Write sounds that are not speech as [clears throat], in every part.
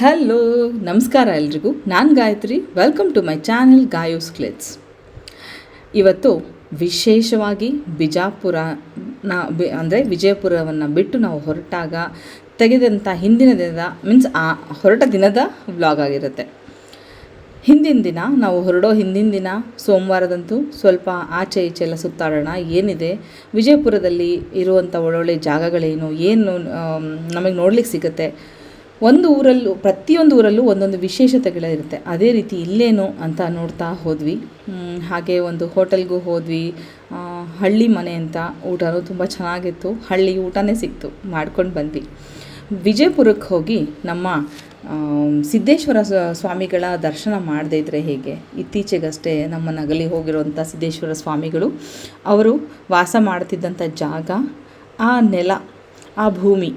Hello ನಮಸ್ಕಾರ ಎಲ್ರಿಗೂ. ನಾನು Gayatri. Welcome to my channel Gayos ಕ್ಲಿಟ್ಸ್ ಇವತ್ತು ವಿಶೇಷವಾಗಿ ಬಿಜಾಪುರನ ಬಿ ಅಂದರೆ ವಿಜಯಪುರವನ್ನು ಬಿಟ್ಟು ನಾವು ಹೊರಟಾಗ ತೆಗೆದಂಥ ಹಿಂದಿನ ದಿನದ ಮೀನ್ಸ್ ಆ ಹೊರಟ ದಿನದ ವ್ಲಾಗ್ ಆಗಿರುತ್ತೆ. ಹಿಂದಿನ ದಿನ, ನಾವು ಹೊರಡೋ ಹಿಂದಿನ ದಿನ, ಸೋಮವಾರದಂತೂ ಸ್ವಲ್ಪ ಆಚೆ ಈಚೆ ಎಲ್ಲ ಸುತ್ತಾಡೋಣ, ಏನಿದೆ, ವಿಜಯಪುರದಲ್ಲಿ ಇರುವಂಥ ಒಳ್ಳೊಳ್ಳೆ ಜಾಗಗಳೇನು, ಏನು ನಮಗೆ ನೋಡ್ಲಿಕ್ಕೆ ಸಿಗುತ್ತೆ ಒಂದು ಊರಲ್ಲೂ, ಪ್ರತಿಯೊಂದು ಊರಲ್ಲೂ ಒಂದೊಂದು ವಿಶೇಷತೆಗಳಿರುತ್ತೆ. ಅದೇ ರೀತಿ ಇಲ್ಲೇನು ಅಂತ ನೋಡ್ತಾ ಹೋದ್ವಿ. ಹಾಗೆ ಒಂದು ಹೋಟೆಲ್ಗೂ ಹೋದ್ವಿ. ಹಳ್ಳಿ ಮನೆ ಅಂತ ಊಟನೂ ತುಂಬ ಚೆನ್ನಾಗಿತ್ತು. ಹಳ್ಳಿ ಊಟನೇ ಸಿಕ್ತು, ಮಾಡ್ಕೊಂಡು ಬಂದ್ವಿ. ವಿಜಯಪುರಕ್ಕೆ ಹೋಗಿ ನಮ್ಮ ಸಿದ್ದೇಶ್ವರ ಸ್ವಾಮಿಗಳ ದರ್ಶನ ಮಾಡದೇ ಇದ್ದರೆ ಹೇಗೆ? ಇತ್ತೀಚೆಗಷ್ಟೇ ನಮ್ಮ ನಗಲಿ ಹೋಗಿರುವಂಥ ಸಿದ್ದೇಶ್ವರ ಸ್ವಾಮಿಗಳು, ಅವರು ವಾಸ ಮಾಡ್ತಿದ್ದಂಥ ಜಾಗ, ಆ ನೆಲ, ಆ ಭೂಮಿ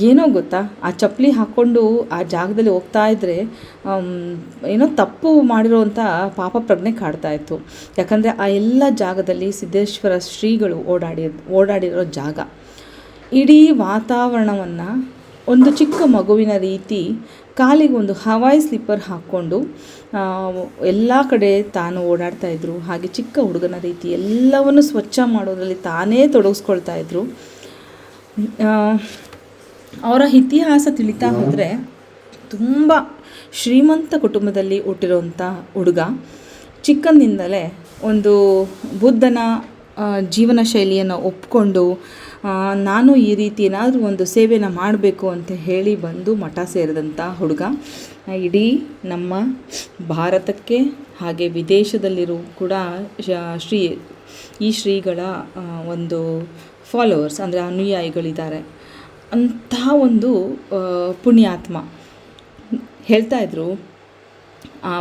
ಏನೋ ಗೊತ್ತಾ? ಆ ಚಪ್ಪಲಿ ಹಾಕ್ಕೊಂಡು ಆ ಜಾಗದಲ್ಲಿ ಹೋಗ್ತಾ ಇದ್ದರೆ ಏನೋ ತಪ್ಪು ಮಾಡಿರೋವಂಥ ಪಾಪ ಪ್ರಜ್ಞೆ ಕಾಡ್ತಾ ಇತ್ತು. ಯಾಕಂದರೆ ಆ ಎಲ್ಲ ಜಾಗದಲ್ಲಿ ಸಿದ್ದೇಶ್ವರ ಶ್ರೀಗಳು ಓಡಾಡಿ ಓಡಾಡಿರೋ ಜಾಗ. ಇಡೀ ವಾತಾವರಣವನ್ನು ಒಂದು ಚಿಕ್ಕ ಮಗುವಿನ ರೀತಿ ಕಾಲಿಗೆ ಒಂದು ಹವಾಯಿ ಸ್ಲಿಪ್ಪರ್ ಹಾಕ್ಕೊಂಡು ಎಲ್ಲ ಕಡೆ ತಾನು ಓಡಾಡ್ತಾ ಇದ್ರು. ಹಾಗೆ ಚಿಕ್ಕ ಹುಡುಗನ ರೀತಿ ಎಲ್ಲವನ್ನು ಸ್ವಚ್ಛ ಮಾಡೋದ್ರಲ್ಲಿ ತಾನೇ ತೊಡಗಿಸ್ಕೊಳ್ತಾ ಇದ್ರು. ಆ, ಅವರ ಇತಿಹಾಸ ತಿಳಿತಾ ಹೋದರೆ ತುಂಬ ಶ್ರೀಮಂತ ಕುಟುಂಬದಲ್ಲಿ ಹುಟ್ಟಿರುವಂಥ ಹುಡುಗ. ಚಿಕ್ಕಂದಿಂದಲೇ ಒಂದು ಬುದ್ಧನ ಜೀವನ ಶೈಲಿಯನ್ನು ಒಪ್ಪಿಕೊಂಡು ನಾನು ಈ ರೀತಿ ಏನಾದರೂ ಒಂದು ಸೇವೆನ ಮಾಡಬೇಕು ಅಂತ ಹೇಳಿ ಬಂದು ಮಠ ಸೇರಿದಂಥ ಹುಡುಗ. ಇಡೀ ನಮ್ಮ ಭಾರತಕ್ಕೆ ಹಾಗೆ ವಿದೇಶದಲ್ಲಿರೋ ಕೂಡ ಶ್ರೀ, ಈ ಶ್ರೀಗಳ ಒಂದು ಫಾಲೋವರ್ಸ್ ಅಂದರೆ ಅನುಯಾಯಿಗಳಿದ್ದಾರೆ. ಅಂತಹ ಒಂದು ಪುಣ್ಯಾತ್ಮ. ಹೇಳ್ತಾ ಆ,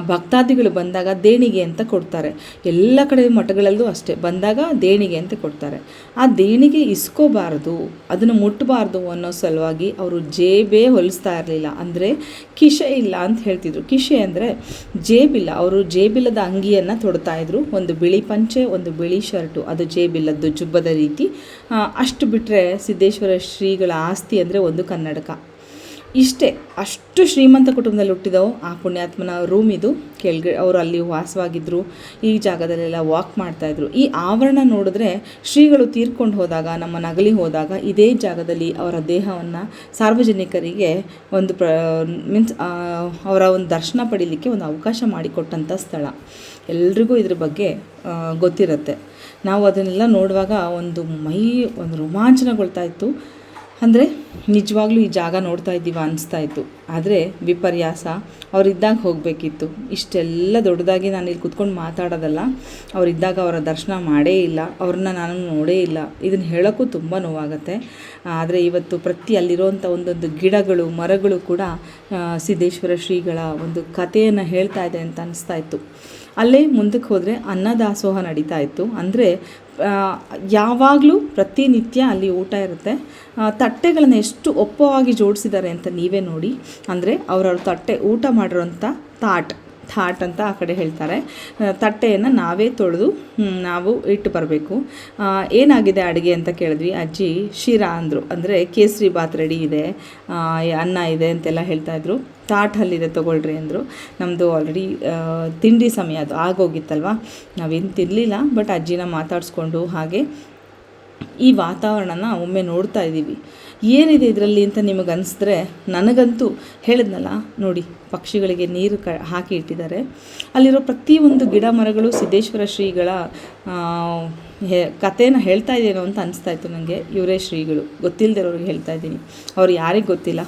ಭಕ್ತಾದಿಗಳು ಬಂದಾಗ ದೇಣಿಗೆ ಅಂತ ಕೊಡ್ತಾರೆ. ಎಲ್ಲ ಕಡೆ ಮಠಗಳಲ್ಲೂ ಅಷ್ಟೇ. ಬಂದಾಗ ದೇಣಿಗೆ ಅಂತ ಕೊಡ್ತಾರೆ. ಆ ದೇಣಿಗೆ ಇಸ್ಕೋಬಾರ್ದು ಅದನ್ನು ಮುಟ್ಟಬಾರ್ದು ಅನ್ನೋ ಸಲುವಾಗಿ ಅವರು ಜೇಬೇ ಹೊಲಿಸ್ತಾ ಇರಲಿಲ್ಲ. ಅಂದರೆ ಕಿಶೆ ಇಲ್ಲ ಅಂತ ಹೇಳ್ತಿದ್ರು. ಕಿಶೆ ಅಂದರೆ ಜೇಬಿಲ್ಲ. ಅವರು ಜೇಬಿಲ್ಲದ ಅಂಗಿಯನ್ನು ತೊಡ್ತಾ ಇದ್ರು. ಒಂದು ಬಿಳಿ ಪಂಚೆ ಒಂದು ಬಿಳಿ ಶರ್ಟು. ಅದು ಜೇಬಿಲ್ಲದ್ದು. ಜುಬ್ಬದ ರೀತಿ. ಆ, ಅಷ್ಟು ಬಿಟ್ಟರೆ ಸಿದ್ದೇಶ್ವರ ಶ್ರೀಗಳ ಆಸ್ತಿ ಅಂದರೆ ಒಂದು ಕನ್ನಡಕ. ಇಷ್ಟೇ, ಅಷ್ಟು ಶ್ರೀಮಂತ ಕುಟುಂಬದಲ್ಲಿ ಹುಟ್ಟಿದವು ಆ ಪುಣ್ಯಾತ್ಮನ ರೂಮ್ ಇದು. ಕೆಳಗೆ ಅವರು ಅಲ್ಲಿ ವಾಸವಾಗಿದ್ದರು ಈ ಜಾಗದಲ್ಲೆಲ್ಲ ವಾಕ್ ಮಾಡ್ತಾಯಿದ್ರು ಈ ಆವರಣ ನೋಡಿದ್ರೆ ಶ್ರೀಗಳು ತೀರ್ಕೊಂಡು ಹೋದಾಗ, ನಮ್ಮ ನಗಲಿ ಹೋದಾಗ ಇದೇ ಜಾಗದಲ್ಲಿ ಅವರ ದೇಹವನ್ನು ಸಾರ್ವಜನಿಕರಿಗೆ ಒಂದು ಪ್ರ ಮೀನ್ಸ್ ಅವರ ಒಂದು ದರ್ಶನ ಪಡೀಲಿಕ್ಕೆ ಒಂದು ಅವಕಾಶ ಮಾಡಿಕೊಟ್ಟಂಥ ಸ್ಥಳ. ಎಲ್ರಿಗೂ ಇದ್ರ ಬಗ್ಗೆ ಗೊತ್ತಿರುತ್ತೆ. ನಾವು ಅದನ್ನೆಲ್ಲ ನೋಡುವಾಗ ಒಂದು ಮೈ, ಒಂದು ರೋಮಾಂಚನಗೊಳ್ತಾ ಇತ್ತು. ಅಂದರೆ ನಿಜವಾಗ್ಲೂ ಈ ಜಾಗ ನೋಡ್ತಾ ಇದ್ದೀವ ಅನಿಸ್ತಾ ಇತ್ತು. ಆದರೆ ವಿಪರ್ಯಾಸ, ಅವರಿದ್ದಾಗ ಹೋಗಬೇಕಿತ್ತು. ಇಷ್ಟೆಲ್ಲ ದೊಡ್ಡದಾಗಿ ನಾನು ಇಲ್ಲಿ ಕುತ್ಕೊಂಡು ಮಾತಾಡೋದಲ್ಲ, ಅವರಿದ್ದಾಗ ಅವರ ದರ್ಶನ ಮಾಡೇ ಇಲ್ಲ, ಅವ್ರನ್ನ ನಾನು ನೋಡೇ ಇಲ್ಲ. ಇದನ್ನು ಹೇಳೋಕ್ಕೂ ತುಂಬ ನೋವಾಗುತ್ತೆ. ಆದರೆ ಇವತ್ತು ಪ್ರತಿ ಅಲ್ಲಿರುವಂಥ ಒಂದೊಂದು ಗಿಡಗಳು, ಮರಗಳು ಕೂಡ ಸಿದ್ದೇಶ್ವರ ಶ್ರೀಗಳ ಒಂದು ಕಥೆಯನ್ನು ಹೇಳ್ತಾ ಇದೆ ಅಂತ ಅನಿಸ್ತಾ ಇತ್ತು. ಅಲ್ಲೇ ಮುಂದಕ್ಕೆ ಹೋದರೆ ಅನ್ನದಾಸೋಹ ನಡೀತಾ ಇತ್ತು. ಅಂದರೆ ಯಾವಾಗಲೂ ಪ್ರತಿನಿತ್ಯ ಅಲ್ಲಿ ಊಟ ಇರುತ್ತೆ. ತಟ್ಟೆಗಳನ್ನು ಎಷ್ಟು ಒಪ್ಪವಾಗಿ ಜೋಡಿಸಿದ್ದಾರೆ ಅಂತ ನೀವೇ ನೋಡಿ. ಅಂದರೆ ಅವರವ್ರ ತಟ್ಟೆ ಊಟ ಮಾಡಿರೋಂಥ ತಾಟ್ ಥಾಟ್ ಅಂತ ಆ ಕಡೆ ಹೇಳ್ತಾರೆ. ತಟ್ಟೆಯನ್ನು ನಾವೇ ತೊಳೆದು ನಾವು ಇಟ್ಟು ಬರಬೇಕು. ಏನಾಗಿದೆ ಅಡುಗೆ ಅಂತ ಕೇಳಿದ್ವಿ. ಅಜ್ಜಿ ಶಿರಾ ಅಂದರು. ಅಂದರೆ ಕೇಸರಿ ಬಾತ್ ರೆಡಿ ಇದೆ. ಅನ್ನ ಇದೆ ಅಂತೆಲ್ಲ ಹೇಳ್ತಾಯಿದ್ರು ತಾಟ್ ಹಲ್ಲಿದೆ ತೊಗೊಳ್ರಿ ಅಂದರು. ನಮ್ಮದು ಆಲ್ರೆಡಿ ತಿಂಡಿ ಸಮಯ ಅದು ಆಗೋಗಿತ್ತಲ್ವ? ನಾವೇನು ತಿನ್ನಲಿಲ್ಲ ಬಟ್ ಅಜ್ಜಿನ ಮಾತಾಡಿಸ್ಕೊಂಡು ಹಾಗೆ ಈ ವಾತಾವರಣನ ಒಮ್ಮೆ ನೋಡ್ತಾ ಇದ್ದೀವಿ. ಏನಿದೆ ಇದರಲ್ಲಿ ಅಂತ ನಿಮಗೆ ಅನಿಸಿದ್ರೆ ನನಗಂತೂ ಹೇಳಿದ್ನಲ್ಲ, ನೋಡಿ, ಪಕ್ಷಿಗಳಿಗೆ ನೀರು ಕ, ಹಾಕಿ ಇಟ್ಟಿದ್ದಾರೆ. ಅಲ್ಲಿರೋ ಪ್ರತಿಯೊಂದು ಗಿಡ ಮರಗಳು ಸಿದ್ದೇಶ್ವರ ಶ್ರೀಗಳ ಕಥೆನ ಹೇಳ್ತಾ ಇದ್ದೇನೋ ಅಂತ ಅನಿಸ್ತಾ ಇತ್ತು ನನಗೆ ಇವರೇ ಶ್ರೀಗಳು. ಗೊತ್ತಿಲ್ಲದಿರೋರಿಗೆ ಹೇಳ್ತಾ ಇದ್ದೀನಿ. ಅವ್ರು ಯಾರಿಗೆ ಗೊತ್ತಿಲ್ಲ.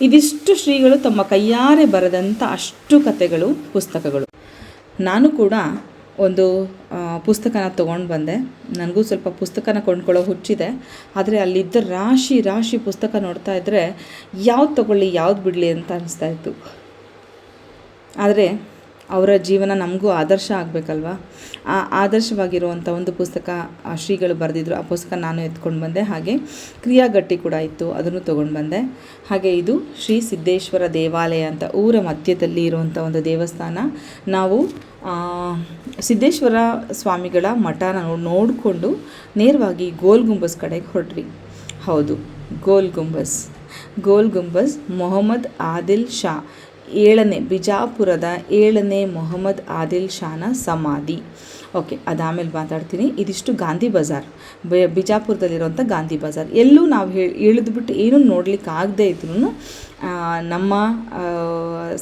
ಇದಿಷ್ಟು ಶ್ರೀಗಳು ತಮ್ಮ ಕೈಯಾರೆ ಬರೆದಂಥ ಅಷ್ಟು ಕಥೆಗಳು, ಪುಸ್ತಕಗಳು. ನಾನು ಕೂಡ ಒಂದು ಪುಸ್ತಕನ ತೊಗೊಂಡು ಬಂದೆ. ನನಗೂ ಸ್ವಲ್ಪ ಪುಸ್ತಕನ ಕೊಂಡ್ಕೊಳ್ಳೋ ಹುಚ್ಚಿದೆ. ಆದರೆ ಅಲ್ಲಿದ್ದ ರಾಶಿ ರಾಶಿ ಪುಸ್ತಕ ನೋಡ್ತಾ ಇದ್ದರೆ ಯಾವ್ದು ತೊಗೊಳ್ಳಿ, ಯಾವ್ದು ಬಿಡಲಿ ಅಂತ ಅನಿಸ್ತಾ ಇತ್ತು. ಆದರೆ ಅವರ ಜೀವನ ನಮಗೂ ಆದರ್ಶ ಆಗಬೇಕಲ್ವಾ? ಆ ಆದರ್ಶವಾಗಿರುವಂಥ ಒಂದು ಪುಸ್ತಕ, ಆ ಶ್ರೀಗಳು ಬರೆದಿದ್ರು, ಆ ಪುಸ್ತಕ ನಾನು ಎತ್ಕೊಂಡು ಬಂದೆ. ಹಾಗೆ ಕ್ರಿಯಾಗಟ್ಟಿ ಕೂಡ ಇತ್ತು, ಅದನ್ನು ತೊಗೊಂಡು ಬಂದೆ. ಹಾಗೆ ಇದು ಶ್ರೀ ಸಿದ್ದೇಶ್ವರ ದೇವಾಲಯ ಅಂತ ಊರ ಮಧ್ಯದಲ್ಲಿ ಇರುವಂಥ ಒಂದು ದೇವಸ್ಥಾನ. ನಾವು ಸಿದ್ದೇಶ್ವರ ಸ್ವಾಮಿಗಳ ಮಠನ ನೋಡಿಕೊಂಡು ನೇರವಾಗಿ ಗೋಲ್ ಗುಂಬಸ್ ಕಡೆಗೆ ಹೊರಟ್ವಿ. ಹೌದು, ಗೋಲ್ ಗುಂಬಸ್. ಗೋಲ್ ಗುಂಬಸ್ ಮೊಹಮ್ಮದ್ ಆದಿಲ್ ಶಾ ಏಳನೇ ಬಿಜಾಪುರದ ಏಳನೇ ಮೊಹಮ್ಮದ್ ಆದಿಲ್ ಶಾನ ಸಮಾಧಿ. ಓಕೆ ಅದಾಮೇಲೆ ಮಾತಾಡ್ತೀನಿ. ಇದಿಷ್ಟು ಗಾಂಧಿ ಬಜಾರ್. ಬಿಜಾಪುರದಲ್ಲಿರುವಂಥ ಗಾಂಧಿ ಬಜಾರ್. ಎಲ್ಲೂ ನಾವು ಹೇಳಿ ಇಳಿದ್ಬಿಟ್ಟು ಏನೂ ನೋಡ್ಲಿಕ್ಕೆ ಆಗದೇ ಇದ್ರೂ ನಮ್ಮ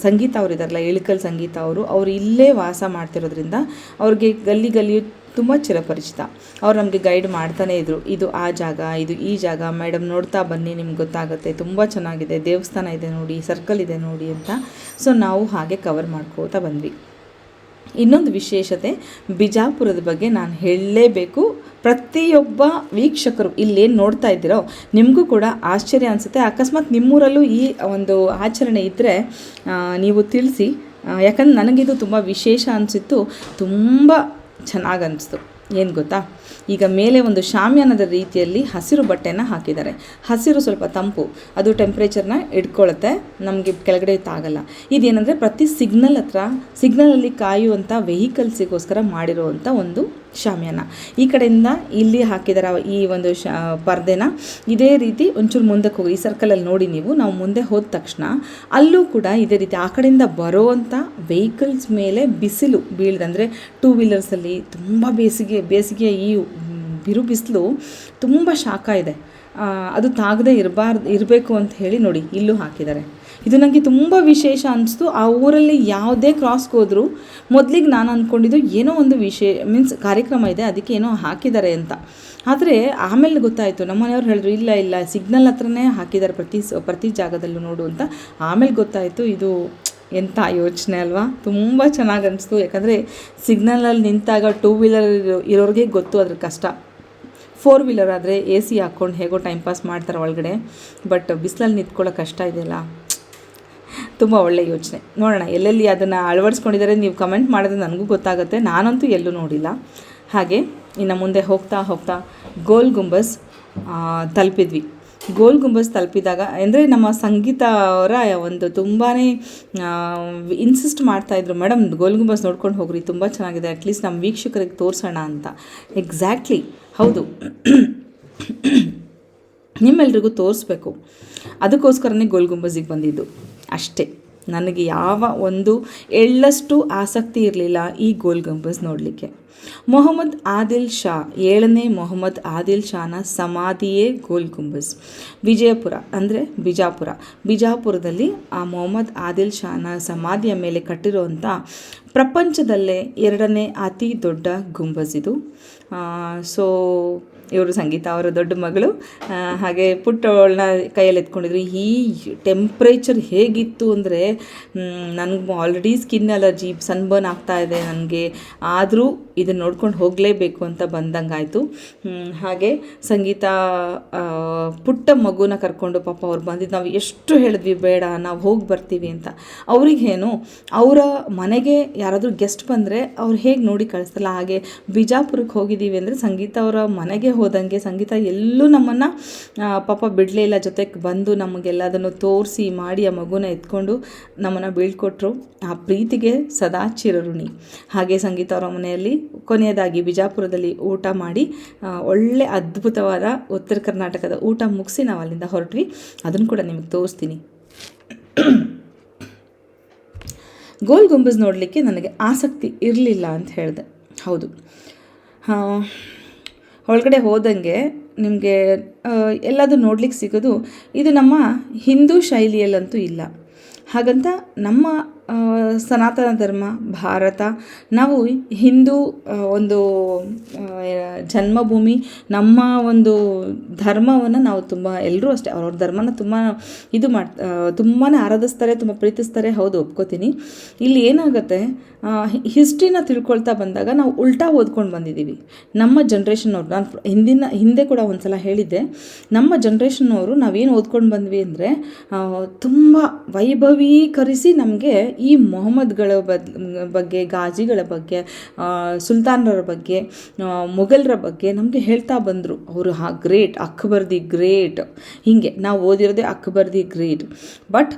ಸಂಗೀತ ಅವರು ಇದಾರಲ್ಲ ಇಳಕಲ್ ಸಂಗೀತ ಅವರು ಅವರು ಇಲ್ಲೇ ವಾಸ ಮಾಡ್ತಿರೋದ್ರಿಂದ ಅವ್ರಿಗೆ ಗಲ್ಲಿ ಗಲ್ಲಿಯು ತುಂಬ ಚಿರಪರಿಚಿತ. ಅವ್ರು ನಮಗೆ ಗೈಡ್ ಮಾಡ್ತಾನೇ ಇದ್ರು. ಇದು ಆ ಜಾಗ, ಇದು ಈ ಜಾಗ ಮೇಡಮ್ ನೋಡ್ತಾ ಬನ್ನಿ, ನಿಮ್ಗೆ ಗೊತ್ತಾಗುತ್ತೆ. ತುಂಬ ಚೆನ್ನಾಗಿದೆ. ದೇವಸ್ಥಾನ ಇದೆ ನೋಡಿ ಸರ್ಕಲ್ ಇದೆ ನೋಡಿ ಅಂತ. ಸೊ ನಾವು ಹಾಗೆ ಕವರ್ ಮಾಡ್ಕೋತಾ ಬಂದ್ವಿ. ಇನ್ನೊಂದು ವಿಶೇಷತೆ, ಬಿಜಾಪುರದ ಬಗ್ಗೆ ನಾನು ಹೇಳಲೇಬೇಕು. ಪ್ರತಿಯೊಬ್ಬ ವೀಕ್ಷಕರು ಇಲ್ಲೇನು ನೋಡ್ತಾ ಇದ್ದೀರೋ, ನಿಮಗೂ ಕೂಡ ಆಶ್ಚರ್ಯ ಅನಿಸುತ್ತೆ. ಅಕಸ್ಮಾತ್ ನಿಮ್ಮೂರಲ್ಲೂ ಈ ಒಂದು ಆಚರಣೆ ಇದ್ದರೆ ನೀವು ತಿಳಿಸಿ. ಯಾಕಂದ್ರೆ ನನಗಿದು ತುಂಬ ವಿಶೇಷ ಅನಿಸಿತ್ತು. ತುಂಬ ಚೆನ್ನಾಗಿ ಅನಿಸ್ತು ಏನು ಗೊತ್ತಾ? ಈಗ ಮೇಲೆ ಒಂದು ಶಾಮಿಯಾನದ ರೀತಿಯಲ್ಲಿ ಹಸಿರು ಬಟ್ಟೆನ ಹಾಕಿದ್ದಾರೆ. ಹಸಿರು ಸ್ವಲ್ಪ ತಂಪು, ಅದು ಟೆಂಪ್ರೇಚರ್ನ ಇಟ್ಕೊಳ್ಳುತ್ತೆ ನಮಗೆ ಕೆಳಗಡೆ ತಾಗಲ್ಲ. ಇದೇನೆಂದರೆ ಪ್ರತಿ ಸಿಗ್ನಲ್ ಹತ್ರ ಸಿಗ್ನಲಲ್ಲಿ ಕಾಯುವಂಥ ವೆಹಿಕಲ್ಸಿಗೋಸ್ಕರ ಮಾಡಿರುವಂಥ ಒಂದು ಶಾಮ್ಯಾನ. ಈ ಕಡೆಯಿಂದ ಇಲ್ಲಿ ಹಾಕಿದಾರ ಈ ಒಂದು ಶಾ ಪರ್ದೆನ. ಇದೇ ರೀತಿ ಒಂಚೂರು ಮುಂದಕ್ಕೆ ಹೋಗಿ, ಈ ಸರ್ಕಲಲ್ಲಿ ನೋಡಿ ನೀವು, ನಾವು ಮುಂದೆ ಹೋದ ತಕ್ಷಣ ಅಲ್ಲೂ ಕೂಡ ಇದೇ ರೀತಿ ಆ ಕಡೆಯಿಂದ ಬರೋವಂಥ ವೆಹಿಕಲ್ಸ್ ಮೇಲೆ ಬಿಸಿಲು ಬೀಳ್ದಂದರೆ ಟೂ ವೀಲರ್ಸಲ್ಲಿ ತುಂಬ ಬೇಸಿಗೆ ಬೇಸಿಗೆ ಈ ಬಿರು ಬಿಸಿಲು ತುಂಬ ಶಾಖ ಇದೆ. ಅದು ತಾಗದೇ ಇರಬಾರ್ದು, ಇರಬೇಕು ಅಂತ ಹೇಳಿ ನೋಡಿ, ಇಲ್ಲೂ ಹಾಕಿದ್ದಾರೆ ಇದು ನನಗೆ ತುಂಬ ವಿಶೇಷ ಅನಿಸ್ತು. ಆ ಊರಲ್ಲಿ ಯಾವುದೇ ಕ್ರಾಸ್ಗೆ ಹೋದರೂ ಮೊದಲಿಗೆ ನಾನು ಅಂದ್ಕೊಂಡಿದ್ದು ಏನೋ ಒಂದು ವಿಶೇ ಮೀನ್ಸ್ ಕಾರ್ಯಕ್ರಮ ಇದೆ, ಅದಕ್ಕೆ ಏನೋ ಹಾಕಿದ್ದಾರೆ ಅಂತ. ಆದರೆ ಆಮೇಲೆ ಗೊತ್ತಾಯಿತು ನಮ್ಮ ಮನೆಯವ್ರು ಹೇಳಿದ್ರು, ಇಲ್ಲ ಇಲ್ಲ, ಸಿಗ್ನಲ್ ಹತ್ರನೇ ಹಾಕಿದ್ದಾರೆ ಪ್ರತಿ ಪ್ರತಿ ಜಾಗದಲ್ಲೂ ನೋಡು ಅಂತ. ಆಮೇಲೆ ಗೊತ್ತಾಯಿತು, ಇದು ಎಂಥ ಯೋಚನೆ ಅಲ್ವಾ? ತುಂಬ ಚೆನ್ನಾಗಿ ಅನಿಸ್ತು. ಯಾಕಂದರೆ ಸಿಗ್ನಲಲ್ಲಿ ನಿಂತಾಗ ಟೂ ವೀಲರ್ ಇರೋರಿಗೆ ಗೊತ್ತು ಅದ್ರ ಕಷ್ಟ. ಫೋರ್ ವೀಲರ್ ಆದರೆ ಎ ಸಿ ಹಾಕ್ಕೊಂಡು ಹೇಗೋ ಟೈಮ್ ಪಾಸ್ ಮಾಡ್ತಾರೆ ಒಳಗಡೆ. ಬಟ್ ಬಿಸಿಲಲ್ಲಿ ನಿಂತ್ಕೊಳ್ಳೋ ಕಷ್ಟ ಇದೆಯಲ್ಲ? ತುಂಬ ಒಳ್ಳೆಯ ಯೋಚನೆ. ನೋಡೋಣ, ಎಲ್ಲೆಲ್ಲಿ ಅದನ್ನು ಅಳವಡಿಸ್ಕೊಂಡಿದ್ದಾರೆ ನೀವು ಕಮೆಂಟ್ ಮಾಡಿದ್ರೆ ನನಗೂ ಗೊತ್ತಾಗುತ್ತೆ. ನಾನಂತೂ ಎಲ್ಲೂ ನೋಡಿಲ್ಲ. ಹಾಗೆ, ಇನ್ನು ಮುಂದೆ ಹೋಗ್ತಾ ಹೋಗ್ತಾ ಗೋಲ್ ಗುಂಬಸ್ ತಲುಪಿದ್ವಿ. ಗೋಲ್ ಗುಂಬಸ್ ತಲುಪಿದಾಗ, ಅಂದರೆ ನಮ್ಮ ಸಂಗೀತ ಅವರ ಒಂದು ತುಂಬಾ ಇನ್ಸಿಸ್ಟ್ ಮಾಡ್ತಾಯಿದ್ರು ಮೇಡಮ್ ಗೋಲ್ ಗುಂಬಸ್ ನೋಡ್ಕೊಂಡು ಹೋಗ್ರಿ, ತುಂಬ ಚೆನ್ನಾಗಿದೆ. ಅಟ್ಲೀಸ್ಟ್ ನಮ್ಮ ವೀಕ್ಷಕರಿಗೆ ತೋರಿಸೋಣ ಅಂತ. ಎಕ್ಸಾಕ್ಟ್ಲಿ ಹೌದು. ನಿಮ್ಮೆಲ್ರಿಗೂ ತೋರಿಸ್ಬೇಕು. ಅದಕ್ಕೋಸ್ಕರನೇ ಗೋಲ್ ಗುಂಬಸಿಗೆ ಬಂದಿದ್ದು. ಅಷ್ಟೇ. ನನಗೆ ಯಾವ ಒಂದು ಎಳ್ಳಷ್ಟು ಆಸಕ್ತಿ ಇರಲಿಲ್ಲ ಈ ಗೋಲ್ ಗಂಬಸ್ ನೋಡಲಿಕ್ಕೆ. ಮೊಹಮ್ಮದ್ ಆದಿಲ್ ಶಾ, ಏಳನೇ ಮೊಹಮ್ಮದ್ ಆದಿಲ್ ಶಾನ ಸಮಾಧಿಯೇ ಗೋಲ್ ಗುಂಬಸ್. ವಿಜಯಪುರ, ಅಂದರೆ ಬಿಜಾಪುರ. ಬಿಜಾಪುರದಲ್ಲಿ ಆ ಮೊಹಮ್ಮದ್ ಆದಿಲ್ ಶಾನ ಸಮಾಧಿಯ ಮೇಲೆ ಕಟ್ಟಿರುವಂಥ ಪ್ರಪಂಚದಲ್ಲೇ ಎರಡನೇ ಅತಿ ದೊಡ್ಡ ಗುಂಬಸ್ ಇದು. ಸೊ ಇವರು ಸಂಗೀತ, ಅವರ ದೊಡ್ಡ ಮಗಳು. ಹಾಗೆ ಪುಟ್ಟವಳನ್ನ ಕೈಯಲ್ಲಿ ಎತ್ಕೊಂಡಿದ್ರು. ಈ ಟೆಂಪ್ರೇಚರ್ ಹೇಗಿತ್ತು ಅಂದರೆ ನನಗೆ ಆಲ್ರೆಡಿ ಸ್ಕಿನ್ ಅಲರ್ಜಿ ಸನ್ಬರ್ನ್ ಆಗ್ತಾ ಇದೆ ನನಗೆ. ಆದರೂ ಇದನ್ನು ನೋಡ್ಕೊಂಡು ಹೋಗಲೇಬೇಕು ಅಂತ ಬಂದಂಗಾಯಿತು. ಹಾಗೆ ಸಂಗೀತ ಪುಟ್ಟ ಮಗುನ ಕರ್ಕೊಂಡು ಪಾಪ ಅವ್ರು ಬಂದಿದ್ದು ನಾವು ಎಷ್ಟು ಹೇಳಿದ್ವಿ, ಬೇಡ, ನಾವು ಹೋಗಿ ಬರ್ತೀವಿ ಅಂತ. ಅವ್ರಿಗೇನು, ಅವರ ಮನೆಗೆ ಯಾರಾದರೂ ಗೆಸ್ಟ್ ಬಂದರೆ ಅವ್ರು ಹೇಗೆ ನೋಡಿ ಕಳಿಸ್ತಲ್ಲ ಹಾಗೆ ಬಿಜಾಪುರಕ್ಕೆ ಹೋಗಿದ್ದೀವಿ ಅಂದರೆ ಸಂಗೀತ ಅವರ ಮನೆಗೆ ಹೋದಂಗೆ ಸಂಗೀತ ಎಲ್ಲೂ ನಮ್ಮನ್ನು ಪಾಪ ಬಿಡಲೇ ಇಲ್ಲ ಜೊತೆಗೆ ಬಂದು ನಮಗೆಲ್ಲದನ್ನು ತೋರಿಸಿ ಮಾಡಿ ಆ ಮಗುನ ಎತ್ಕೊಂಡು ನಮ್ಮನ್ನು ಬೀಳ್ಕೊಟ್ರು. ಆ ಪ್ರೀತಿಗೆ ಸದಾ ಚಿರಋಣಿ. ಹಾಗೆ ಸಂಗೀತ ಅವರ ಮನೆಯಲ್ಲಿ ಕೊನೆಯದಾಗಿ ಬಿಜಾಪುರದಲ್ಲಿ ಊಟ ಮಾಡಿ ಒಳ್ಳೆ ಅದ್ಭುತವಾದ ಉತ್ತರ ಕರ್ನಾಟಕದ ಊಟ ಮುಗಿಸಿ ನಾವು ಅಲ್ಲಿಂದ ಹೊರಟ್ವಿ. ಅದನ್ನು ಕೂಡ ನಿಮಗೆ ತೋರಿಸ್ತೀನಿ. ಗೋಲ್ ಗುಂಬಜ್ ನೋಡಲಿಕ್ಕೆ ನನಗೆ ಆಸಕ್ತಿ ಇರಲಿಲ್ಲ ಅಂತ ಹೇಳಿದೆ. ಹೌದು. ಒಳಗಡೆ ಹೋದಂಗೆ ನಿಮಗೆ ಎಲ್ಲದು ನೋಡ್ಲಿಕ್ಕೆ ಸಿಗೋದು ಇದು ನಮ್ಮ ಹಿಂದೂ ಶೈಲಿಯಲ್ಲಂತೂ ಇಲ್ಲ. ಹಾಗಂತ ನಮ್ಮ ಸನಾತನ ಧರ್ಮ, ಭಾರತ. ನಾವು ಹಿಂದೂ ಒಂದು ಜನ್ಮಭೂಮಿ, ನಮ್ಮ ಒಂದು ಧರ್ಮವನ್ನು ನಾವು ತುಂಬ ಎಲ್ಲರೂ ಅಷ್ಟೇ, ಅವ್ರವ್ರ ಧರ್ಮನ ತುಂಬ ಇದು ಮಾಡ್ ತುಂಬಾ ಆರಾಧಿಸ್ತಾರೆ, ತುಂಬ ಪ್ರೀತಿಸ್ತಾರೆ, ಹೌದು, ಒಪ್ಕೋತೀನಿ. ಇಲ್ಲಿ ಏನಾಗುತ್ತೆ ಹಿಸ್ಟ್ರಿನ ತಿಳ್ಕೊಳ್ತಾ ಬಂದಾಗ ನಾವು ಉಲ್ಟಾ ಓದ್ಕೊಂಡು ಬಂದಿದ್ದೀವಿ. ನಮ್ಮ ಜನ್ರೇಷನ್ನವ್ರು ನಾನು ಹಿಂದಿನ, ಹಿಂದೆ ಕೂಡ ಒಂದು ಸಲ ಹೇಳಿದ್ದೆ, ನಮ್ಮ ಜನ್ರೇಷನ್ನವರು ನಾವೇನು ಓದ್ಕೊಂಡು ಬಂದ್ವಿ ಅಂದರೆ ತುಂಬ ವೈಭವೀಕರಿಸಿ ನಮಗೆ ಈ ಮೊಹಮ್ಮದ್ಗಳ ಬಗ್ಗೆ ಗಾಜಿಗಳ ಬಗ್ಗೆ ಸುಲ್ತಾನರ ಬಗ್ಗೆ ಮೊಘಲರ ಬಗ್ಗೆ ನಮಗೆ ಹೇಳ್ತಾ ಬಂದರು. ಅವರು ಹಾ, ಗ್ರೇಟ್, ಅಕ್ಬರ್ ದಿ ಗ್ರೇಟ್. ಹೀಗೆ, ನಾವು ಓದಿರೋದೇ Akbar the great. But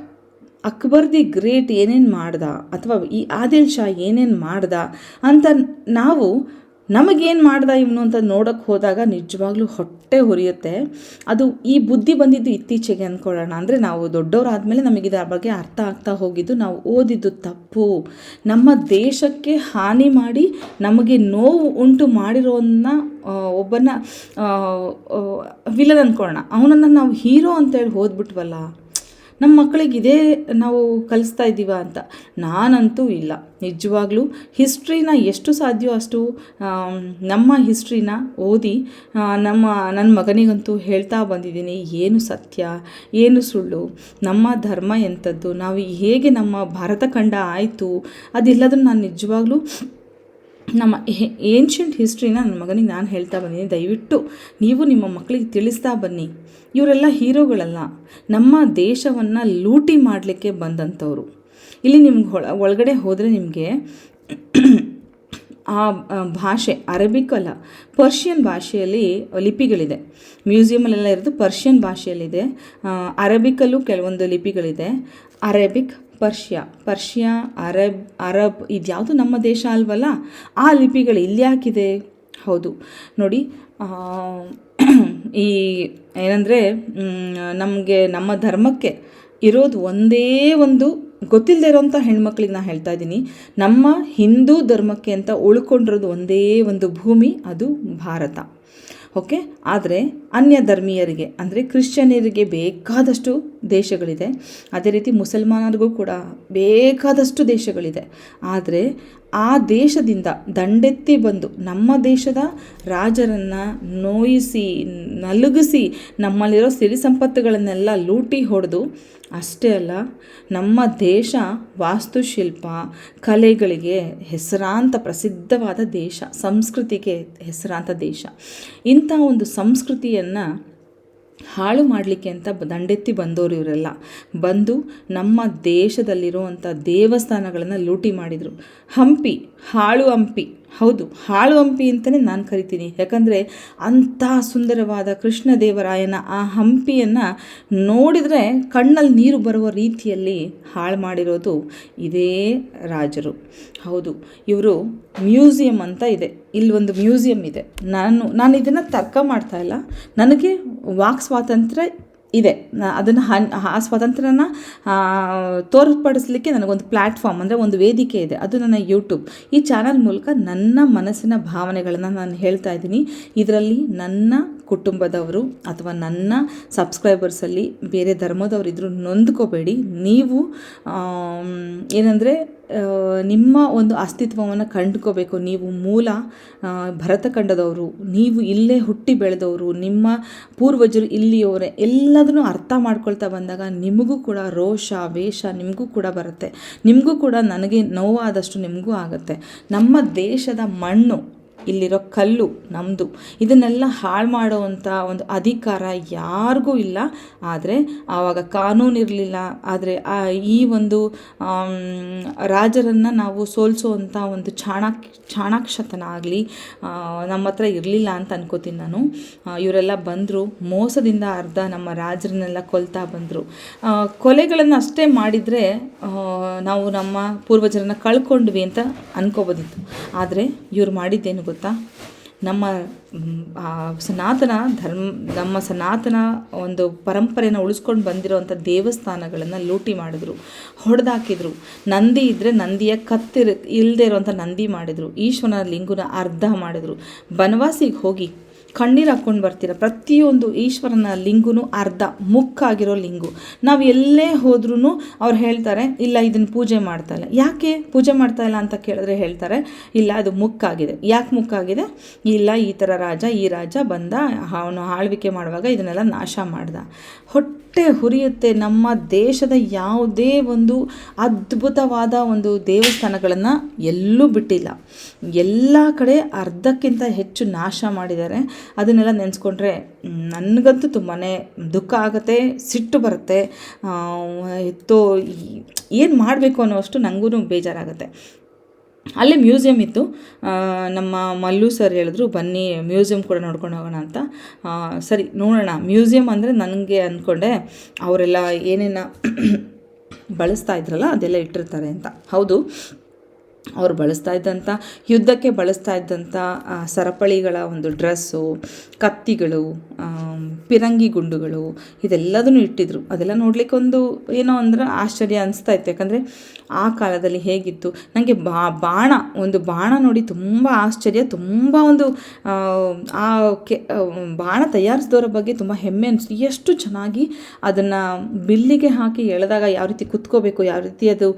Akbar the great ಏನೇನು ಮಾಡ್ದ? ಅಥವಾ ಈ ಆದಿಲ್ ಶಾ ಏನೇನು ಮಾಡ್ದ? ಅಂತ ನಾವು ನಮಗೇನು ಮಾಡ್ದ ಇವನು ಅಂತ ನೋಡೋಕ್ಕೆ ಹೋದಾಗ ನಿಜವಾಗ್ಲೂ ಹೊಟ್ಟೆ ಹೊರಿಯುತ್ತೆ. ಅದು ಈ ಬುದ್ಧಿ ಬಂದಿದ್ದು ಇತ್ತೀಚೆಗೆ ಅಂದ್ಕೊಳ್ಳೋಣ ಅಂದರೆ ನಾವು ದೊಡ್ಡವರಾದಮೇಲೆ ನಮಗೆ ಇದರ ಬಗ್ಗೆ ಅರ್ಥ ಆಗ್ತಾ ಹೋಗಿದ್ದು ನಾವು ಓದಿದ್ದು ತಪ್ಪು. ನಮ್ಮ ದೇಶಕ್ಕೆ ಹಾನಿ ಮಾಡಿ ನಮಗೆ ನೋವು ಉಂಟು ಮಾಡಿರೋನ್ನ ಒಬ್ಬನ ವಿಲನ್ ಅಂದ್ಕೊಳ್ಳೋಣ ಅವನನ್ನು ನಾವು ಹೀರೋ ಅಂತೇಳಿ ಓದ್ಬಿಟ್ವಲ್ಲ. ನಮ್ಮ ಮಕ್ಕಳಿಗೆ ಇದೇ ನಾವು ಕಲಿಸ್ತಾ ಇದ್ದೀವ ಅಂತ. ನಾನಂತೂ ಇಲ್ಲ. ನಿಜವಾಗ್ಲೂ ಹಿಸ್ಟ್ರಿನ ಎಷ್ಟು ಸಾಧ್ಯವೋ ಅಷ್ಟು ನಮ್ಮ ಹಿಸ್ಟ್ರಿನ ಓದಿ ನಮ್ಮ ನನ್ನ ಮಗನಿಗಂತೂ ಹೇಳ್ತಾ ಬಂದಿದ್ದೀನಿ, ಏನು ಸತ್ಯ, ಏನು ಸುಳ್ಳು, ನಮ್ಮ ಧರ್ಮ ಎಂಥದ್ದು, ನಾವು ಹೇಗೆ ನಮ್ಮ ಭಾರತ ಖಂಡ ಆಯಿತು, ಅದೆಲ್ಲದನ್ನು ನಾನು ನಿಜವಾಗ್ಲೂ ನಮ್ಮ ಏನ್ಷಿಯಂಟ್ ಹಿಸ್ಟ್ರಿನ ನನ್ನ ಮಗನಿಗೆ ನಾನು ಹೇಳ್ತಾ ಬಂದಿದ್ದೀನಿ. ದಯವಿಟ್ಟು ನೀವು ನಿಮ್ಮ ಮಕ್ಕಳಿಗೆ ತಿಳಿಸ್ತಾ ಬನ್ನಿ. ಇವರೆಲ್ಲ ಹೀರೋಗಳಲ್ಲ. ನಮ್ಮ ದೇಶವನ್ನು ಲೂಟಿ ಮಾಡಲಿಕ್ಕೆ ಬಂದಂಥವ್ರು. ಇಲ್ಲಿ ನಿಮ್ಗೆ ಒಳ ಒಳಗಡೆ ಹೋದರೆ ನಿಮಗೆ ಆ ಭಾಷೆ, ಅರೇಬಿಕ್ ಅಲ್ಲ, ಪರ್ಷಿಯನ್ ಭಾಷೆಯಲ್ಲಿ ಲಿಪಿಗಳಿದೆ. ಮ್ಯೂಸಿಯಮಲ್ಲೆಲ್ಲ ಇರೋದು ಪರ್ಷಿಯನ್ ಭಾಷೆಯಲ್ಲಿದೆ. ಅರೇಬಿಕಲ್ಲೂ ಕೆಲವೊಂದು ಲಿಪಿಗಳಿದೆ. Arabic Persia Persia, Arab Arab ಇದ್ಯಾವುದು ನಮ್ಮ ದೇಶ ಅಲ್ವಲ್ಲ, ಆ ಲಿಪಿಗಳು ಇಲ್ಲಿ ಯಾಕಿದೆ? ಹೌದು. ನೋಡಿ ಈ ಏನಂದರೆ ನಮಗೆ, ನಮ್ಮ ಧರ್ಮಕ್ಕೆ ಇರೋದು ಒಂದೇ ಒಂದು ಗೊತ್ತಿಲ್ಲದೆ ಇರೋಂಥ ಹೆಣ್ಮಕ್ಳಿಗೆ ನಾನು ಹೇಳ್ತಾ ಇದ್ದೀನಿ. ನಮ್ಮ ಹಿಂದೂ ಧರ್ಮಕ್ಕೆ ಅಂತ ಉಳ್ಕೊಂಡಿರೋದು ಒಂದೇ ಒಂದು ಭೂಮಿ, ಅದು ಭಾರತ. ಓಕೆ? ಆದರೆ ಅನ್ಯ ಧರ್ಮೀಯರಿಗೆ, ಅಂದರೆ ಕ್ರಿಶ್ಚಿಯನ್ನರಿಗೆ ಬೇಕಾದಷ್ಟು ದೇಶಗಳಿದೆ. ಅದೇ ರೀತಿ ಮುಸಲ್ಮಾನರಿಗೂ ಕೂಡ ಬೇಕಾದಷ್ಟು ದೇಶಗಳಿದೆ. ಆದರೆ ಆ ದೇಶದಿಂದ ದಂಡೆತ್ತಿ ಬಂದು ನಮ್ಮ ದೇಶದ ರಾಜರನ್ನು ನೋಯಿಸಿ, ನಲುಗಿಸಿ, ನಮ್ಮಲ್ಲಿರೋ ಸಿರಿ ಸಂಪತ್ತುಗಳನ್ನೆಲ್ಲ ಲೂಟಿ ಹೊಡೆದು, ಅಷ್ಟೇ ಅಲ್ಲ, ನಮ್ಮ ದೇಶ ವಾಸ್ತುಶಿಲ್ಪ, ಕಲೆಗಳಿಗೆ ಹೆಸರಾಂತ ಪ್ರಸಿದ್ಧವಾದ ದೇಶ, ಸಂಸ್ಕೃತಿಗೆ ಹೆಸರಾಂತ ದೇಶ. ಇಂಥ ಒಂದು ಸಂಸ್ಕೃತಿಯನ್ನು ಹಾಳು ಮಾಡಲಿಕ್ಕೆ ಅಂತ ದಂಡೆತ್ತಿ ಬಂದವರು ಇವರೆಲ್ಲ. ಬಂದು ನಮ್ಮ ದೇಶದಲ್ಲಿರುವಂಥ ದೇವಸ್ಥಾನಗಳನ್ನು ಲೂಟಿ ಮಾಡಿದರು. ಹಂಪಿ, ಹಾಳು ಹಂಪಿ. ಹೌದು ಹಾಳು ಹಂಪಿ ಅಂತಲೇ ನಾನು ಕರಿತೀನಿ. ಯಾಕಂದರೆ ಅಂಥ ಸುಂದರವಾದ ಕೃಷ್ಣದೇವರಾಯನ ಆ ಹಂಪಿಯನ್ನು ನೋಡಿದರೆ ಕಣ್ಣಲ್ಲಿ ನೀರು ಬರುವ ರೀತಿಯಲ್ಲಿ ಹಾಳು ಮಾಡಿರೋದು ಇದೇ ರಾಜರು. ಹೌದು, ಇವರು ಮ್ಯೂಸಿಯಂ ಅಂತ ಇದೆ. ಇಲ್ಲಿ ಒಂದು ಮ್ಯೂಸಿಯಂ ಇದೆ. ನಾನು ನಾನು ಇದನ್ನು ತರ್ಕ ಮಾಡ್ತಾ ಇಲ್ಲ. ನನಗೆ ವಾಕ್ ಸ್ವಾತಂತ್ರ್ಯ ಇದೆ. ಅದನ್ನು ಹನ್, ಆ ಸ್ವಾತಂತ್ರ್ಯನ ತೋರ್ಪಡಿಸ್ಲಿಕ್ಕೆ ನನಗೊಂದು ಪ್ಲ್ಯಾಟ್ಫಾರ್ಮ್ ಅಂದರೆ ಒಂದು ವೇದಿಕೆ ಇದೆ. ಅದು ನನ್ನ ಯೂಟ್ಯೂಬ್ ಈ ಚಾನಲ್ ಮೂಲಕ ನನ್ನ ಮನಸ್ಸಿನ ಭಾವನೆಗಳನ್ನು ನಾನು ಹೇಳ್ತಾ ಇದ್ದೀನಿ. ಇದರಲ್ಲಿ ನನ್ನ ಕುಟುಂಬದವರು ಅಥವಾ ನನ್ನ ಸಬ್ಸ್ಕ್ರೈಬರ್ಸಲ್ಲಿ ಬೇರೆ ಧರ್ಮದವರು ಇದ್ದರೂ ನೊಂದ್ಕೋಬೇಡಿ. ನೀವು ಏನಂದರೆ ನಿಮ್ಮ ಒಂದು ಅಸ್ತಿತ್ವವನ್ನು ಕಂಡುಕೋಬೇಕು. ನೀವು ಮೂಲ ಭರತಖಂಡದವರು ನೀವು ಇಲ್ಲೇ ಹುಟ್ಟಿ ಬೆಳೆದವರು, ನಿಮ್ಮ ಪೂರ್ವಜರು, ಇಲ್ಲಿಯವರೇ ಎಲ್ಲದನ್ನು ಅರ್ಥ ಮಾಡ್ಕೊಳ್ತಾ ಬಂದಾಗ ನಿಮಗೂ ಕೂಡ ರೋಷ, ವೇಷ ನಿಮಗೂ ಕೂಡ ಬರುತ್ತೆ. ನಿಮಗೂ ಕೂಡ ನನಗೆ ನೋವಾದಷ್ಟು ನಿಮಗೂ ಆಗುತ್ತೆ. ನಮ್ಮ ದೇಶದ ಮಣ್ಣು ಇಲ್ಲಿರೋ ಕಲ್ಲು ನಮ್ಮದು ಇದನ್ನೆಲ್ಲ ಹಾಳು ಮಾಡುವಂಥ ಒಂದು ಅಧಿಕಾರ ಯಾರಿಗೂ ಇಲ್ಲ. ಆದರೆ ಆವಾಗ ಕಾನೂನು ಇರಲಿಲ್ಲ. ಆದರೆ ಈ ಒಂದು ರಾಜರನ್ನು ನಾವು ಸೋಲಿಸುವಂಥ ಒಂದು ಚಾಣಾಕ್, ಚಾಣಾಕ್ಷತನ ಆಗಲಿ ನಮ್ಮ ಹತ್ರ ಇರಲಿಲ್ಲ ಅಂತ ಅನ್ಕೋತೀನಿ ನಾನು. ಇವರೆಲ್ಲ ಬಂದರು. ಮೋಸದಿಂದ ಅರ್ಧ ನಮ್ಮ ರಾಜರನ್ನೆಲ್ಲ ಕೊಲ್ತಾ ಬಂದರು. ಕೊಲೆಗಳನ್ನು ಅಷ್ಟೇ ಮಾಡಿದರೆ ನಾವು ನಮ್ಮ ಪೂರ್ವಜರನ್ನು ಕಳ್ಕೊಂಡ್ವಿ ಅಂತ ಅನ್ಕೋಬೋದಿತ್ತು. ಆದರೆ ಇವ್ರು ಮಾಡಿದ್ದೇನು ಗೊತ್ತಾ? ನಮ್ಮ ಸನಾತನ ಧರ್ಮ, ನಮ್ಮ ಸನಾತನ ಒಂದು ಪರಂಪರೆಯನ್ನು ಉಳಿಸ್ಕೊಂಡು ಬಂದಿರೋವಂಥ ದೇವಸ್ಥಾನಗಳನ್ನು ಲೂಟಿ ಮಾಡಿದ್ರು, ಹೊಡೆದಾಕಿದ್ರು. ನಂದಿ ಇದ್ದರೆ ನಂದಿಯ ಕತ್ತಿರ ಇಲ್ಲದೆ ಇರುವಂಥ ನಂದಿ ಮಾಡಿದರು. ಈಶ್ವರನ ಲಿಂಗನ ಅರ್ಧ ಮಾಡಿದರು. ಬನವಾಸಿಗೆ ಹೋಗಿ ಕಣ್ಣೀರು ಹಾಕ್ಕೊಂಡು ಬರ್ತೀರ? ಪ್ರತಿಯೊಂದು ಈಶ್ವರನ ಲಿಂಗೂ ಅರ್ಧ ಮುಕ್ಕಾಗಿರೋ ಲಿಂಗು. ನಾವು ಎಲ್ಲೇ ಹೋದ್ರೂ ಅವ್ರು ಹೇಳ್ತಾರೆ, ಇಲ್ಲ ಇದನ್ನು ಪೂಜೆ ಮಾಡ್ತಾ ಇಲ್ಲ. ಯಾಕೆ ಪೂಜೆ ಮಾಡ್ತಾ ಇಲ್ಲ ಅಂತ ಕೇಳಿದ್ರೆ ಹೇಳ್ತಾರೆ, ಇಲ್ಲ, ಅದು ಮುಕ್ಕಾಗಿದೆ ಯಾಕೆ ಮುಕ್ಕಾಗಿದೆ ಇಲ್ಲ, ಈ ಥರ ರಾಜ, ಈ ರಾಜ ಬಂದ, ಅವನು ಆಳ್ವಿಕೆ ಮಾಡುವಾಗ ಇದನ್ನೆಲ್ಲ ನಾಶ ಮಾಡ್ದ. ಹೊಟ್ಟೆ ಹುರಿಯುತ್ತೆ ನಮ್ಮ ದೇಶದ ಯಾವುದೇ ಒಂದು ಅದ್ಭುತವಾದ ಒಂದು ದೇವಸ್ಥಾನಗಳನ್ನು ಎಲ್ಲೂ ಬಿಟ್ಟಿಲ್ಲ. ಎಲ್ಲ ಕಡೆ ಅರ್ಧಕ್ಕಿಂತ ಹೆಚ್ಚು ನಾಶ ಮಾಡಿದ್ದಾರೆ. ಅದನ್ನೆಲ್ಲ ನೆನೆಸ್ಕೊಂಡ್ರೆ ನನಗಂತೂ ತುಂಬಾ ದುಃಖ ಆಗುತ್ತೆ, ಸಿಟ್ಟು ಬರುತ್ತೆ. ಎತ್ತೋ ಏನು ಮಾಡಬೇಕು ಅನ್ನೋಷ್ಟು ನನಗೂ ಬೇಜಾರಾಗುತ್ತೆ. ಅಲ್ಲೇ ಮ್ಯೂಸಿಯಂ ಇತ್ತು. ನಮ್ಮ ಮಲ್ಲು ಸರ್ ಹೇಳಿದ್ರು, ಬನ್ನಿ, ಮ್ಯೂಸಿಯಂ ಕೂಡ ನೋಡ್ಕೊಂಡು ಹೋಗೋಣ ಅಂತ. ಸರಿ, ನೋಡೋಣ. ಮ್ಯೂಸಿಯಂ ಅಂದರೆ ನನಗೆ ಅಂದ್ಕೊಂಡೆ ಅವರೆಲ್ಲ ಏನೇನು [clears throat] ಬಳಸ್ತಾ ಇದ್ರಲ್ಲ, ಅದೆಲ್ಲ ಇಟ್ಟಿರ್ತಾರೆ ಅಂತ. ಹೌದು. ಅವ್ರು ಬಳಸ್ತಾ ಇದ್ದಂಥ, ಯುದ್ಧಕ್ಕೆ ಬಳಸ್ತಾ ಇದ್ದಂಥ ಸರಪಳಿಗಳ ಒಂದು ಡ್ರೆಸ್ಸು, ಕತ್ತಿಗಳು ಪಿರಂಗಿ ಗುಂಡುಗಳು, ಇದೆಲ್ಲದನ್ನು ಇಟ್ಟಿದ್ರು. ಅದೆಲ್ಲ ನೋಡಲಿಕ್ಕೊಂದು ಏನೋ ಅಂದ್ರೆ ಆಶ್ಚರ್ಯ ಅನಿಸ್ತಾ ಇತ್ತು. ಯಾಕಂದರೆ ಆ ಕಾಲದಲ್ಲಿ ಹೇಗಿತ್ತು? ನನಗೆ ಬಾ ಬಾಣ ಒಂದು ಬಾಣ ನೋಡಿ ತುಂಬ ಆಶ್ಚರ್ಯ ತುಂಬ ಒಂದು ಆ, ಕೆ ಬಾಣ ತಯಾರಿಸಿದವರ ಬಗ್ಗೆ ತುಂಬ ಹೆಮ್ಮೆ ಅನಿಸ್ತು ಎಷ್ಟು ಚೆನ್ನಾಗಿ ಅದನ್ನು ಬಿಲ್ಲಿಗೆ ಹಾಕಿ ಎಳೆದಾಗ ಯಾವ ರೀತಿ ಕುತ್ಕೋಬೇಕು ಯಾವ ರೀತಿ ಅದು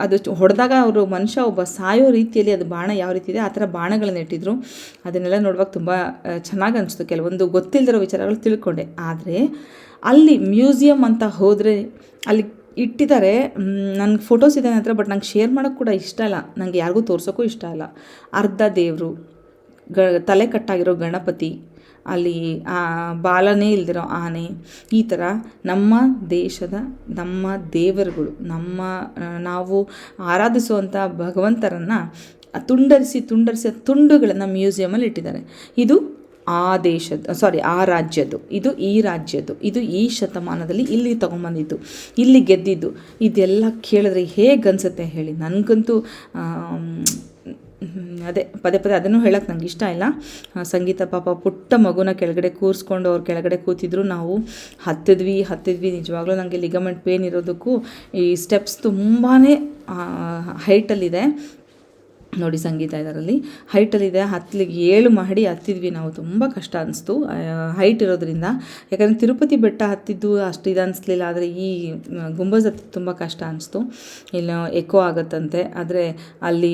ಅದು ಹೊಡೆದಾಗ ಅವರು ಮನುಷ್ಯ ಒಬ್ಬ ಸಾಯೋ ರೀತಿಯಲ್ಲಿ ಅದು ಬಾಣ ಯಾವ ರೀತಿ ಇದೆ ಆ ಥರ ಬಾಣಗಳನ್ನ ಇಟ್ಟಿದ್ರು. ಅದನ್ನೆಲ್ಲ ನೋಡುವಾಗ ತುಂಬ ಚೆನ್ನಾಗಿ ಅನಿಸ್ತು ಕೆಲವೊಂದು ಗೊತ್ತಿಲ್ಲದಿರೋ ವಿಚಾರಗಳು ತಿಳ್ಕೊಂಡೆ. ಆದರೆ ಅಲ್ಲಿ ಮ್ಯೂಸಿಯಂ ಅಂತ ಹೋದರೆ ಅಲ್ಲಿ ಇಟ್ಟಿದ್ದಾರೆ. ನನಗೆ ಫೋಟೋಸ್ ಇದೆ ನನ್ನ ಹತ್ರ ಬಟ್ ನಂಗೆ ಶೇರ್ ಮಾಡೋಕ್ಕೆ ಕೂಡ ಇಷ್ಟ ಇಲ್ಲ. ನನಗೆ ಯಾರಿಗೂ ತೋರ್ಸೋಕ್ಕೂ ಇಷ್ಟ ಇಲ್ಲ. ಅರ್ಧ ದೇವರು, ಗ, ತಲೆ ಕಟ್ಟಾಗಿರೋ ಗಣಪತಿ, ಅಲ್ಲಿ, ಆ, ಬಾಲನೇ ಇಲ್ದಿರೋ ಆನೆ, ಈ ಥರ ನಮ್ಮ ದೇಶದ ನಮ್ಮ ದೇವರುಗಳು, ನಮ್ಮ ನಾವು ಆರಾಧಿಸುವಂಥ ಭಗವಂತರನ್ನು ತುಂಡರಿಸಿ ತುಂಡರಿಸಿ, ತುಂಡುಗಳನ್ನು ಮ್ಯೂಸಿಯಮಲ್ಲಿ ಇಟ್ಟಿದ್ದಾರೆ. ಇದು ಆ ದೇಶದ ಸಾರಿ ಆ ರಾಜ್ಯದ್ದು, ಇದು ಈ ರಾಜ್ಯದ್ದು, ಇದು ಈ ಶತಮಾನದಲ್ಲಿ ಇಲ್ಲಿ ತೊಗೊಂಬಂದಿದ್ದು, ಇಲ್ಲಿ ಗೆದ್ದಿದ್ದು, ಇದೆಲ್ಲ ಕೇಳಿದ್ರೆ ಹೇಗೆ ಅನಿಸುತ್ತೆ ಹೇಳಿ. ನನಗಂತೂ ಅದೇ, ಪದೇ ಪದೇ ಅದನ್ನು ಹೇಳಕ್ಕೆ ನಂಗೆ ಇಷ್ಟ ಇಲ್ಲ. ಸಂಗೀತ ಪಾಪ ಪುಟ್ಟ ಮಗುನ ಕೆಳಗಡೆ ಕೂರಿಸ್ಕೊಂಡು ಅವ್ರು ಕೆಳಗಡೆ ಕೂತಿದ್ರು ನಾವು ಹತ್ತಿದ್ವಿ ಹತ್ತಿದ್ವಿ ನಿಜವಾಗ್ಲೂ ನನಗೆ ಲಿಗಮೆಂಟ್ ಪೇನ್ ಇರೋದಕ್ಕೂ ಈ ಸ್ಟೆಪ್ಸ್ ತುಂಬಾ ಹೈಟಲ್ಲಿದೆ ನೋಡಿ ಸಂಗೀತ ಇದರಲ್ಲಿ. ಹೈಟಲ್ಲಿದೆ ಹತ್ತಲಿಗೆ ಏಳು ಮಹಡಿ ಹತ್ತಿದ್ವಿ ನಾವು, ತುಂಬ ಕಷ್ಟ ಅನಿಸ್ತು. ಹೈಟ್ ಇರೋದ್ರಿಂದ. ಯಾಕಂದರೆ ತಿರುಪತಿ ಬೆಟ್ಟ ಹತ್ತಿದ್ದು ಅಷ್ಟು ಇದು ಅನಿಸ್ಲಿಲ್ಲ, ಆದರೆ ಈ ಗುಂಬಜ್ ಹತ್ತಿ ತುಂಬ ಕಷ್ಟ ಅನಿಸ್ತು. ಇಲ್ಲ ಎಕೋ ಆಗುತ್ತಂತೆ. ಆದರೆ ಅಲ್ಲಿ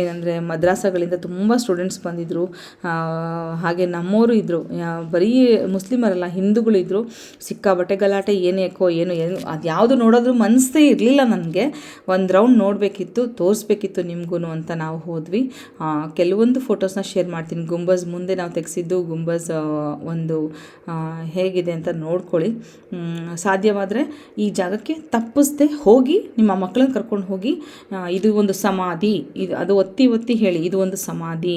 ಏನಂದರೆ ಮದ್ರಾಸಗಳಿಂದ ತುಂಬ ಸ್ಟೂಡೆಂಟ್ಸ್ ಬಂದಿದ್ದರು ಹಾಗೆ ನಮ್ಮವರು ಇದ್ದರು ಬರೀ ಮುಸ್ಲಿಮರಲ್ಲ, ಹಿಂದೂಗಳು ಇದ್ದರು ಸಿಕ್ಕಾಬಟ್ಟೆ ಗಲಾಟೆ, ಏನು ಎಕೋ ಏನು ಏನು ಅದು ಯಾವುದು ನೋಡೋದ್ರೂ ಮನಸ್ಸೇ ಇರಲಿಲ್ಲ ನನಗೆ. ಒಂದು ರೌಂಡ್ ನೋಡಬೇಕಿತ್ತು, ತೋರಿಸ್ಬೇಕಿತ್ತು ನಿಮಗೂ. ಅಂತ ನಾವು ಹೋದ್ವಿ. ಕೆಲವೊಂದು ಫೋಟೋಸ್ನ ಶೇರ್ ಮಾಡ್ತೀನಿ. ಗುಂಬಸ್ ಮುಂದೆ ನಾವು ತೆಗೆಸಿದ್ದು ಗುಂಬಸ್ ಒಂದು ಹೇಗಿದೆ ಅಂತ ನೋಡ್ಕೊಳ್ಳಿ. ಸಾಧ್ಯವಾದರೆ ಈ ಜಾಗಕ್ಕೆ ತಪ್ಪಿಸ್ದೆ ಹೋಗಿ, ನಿಮ್ಮ ಮಕ್ಕಳನ್ನ ಕರ್ಕೊಂಡು ಹೋಗಿ ಇದು ಒಂದು ಸಮಾಧಿ. ಇದು, ಅದು ಒತ್ತಿ ಒತ್ತಿ ಹೇಳಿ, ಇದು ಒಂದು ಸಮಾಧಿ.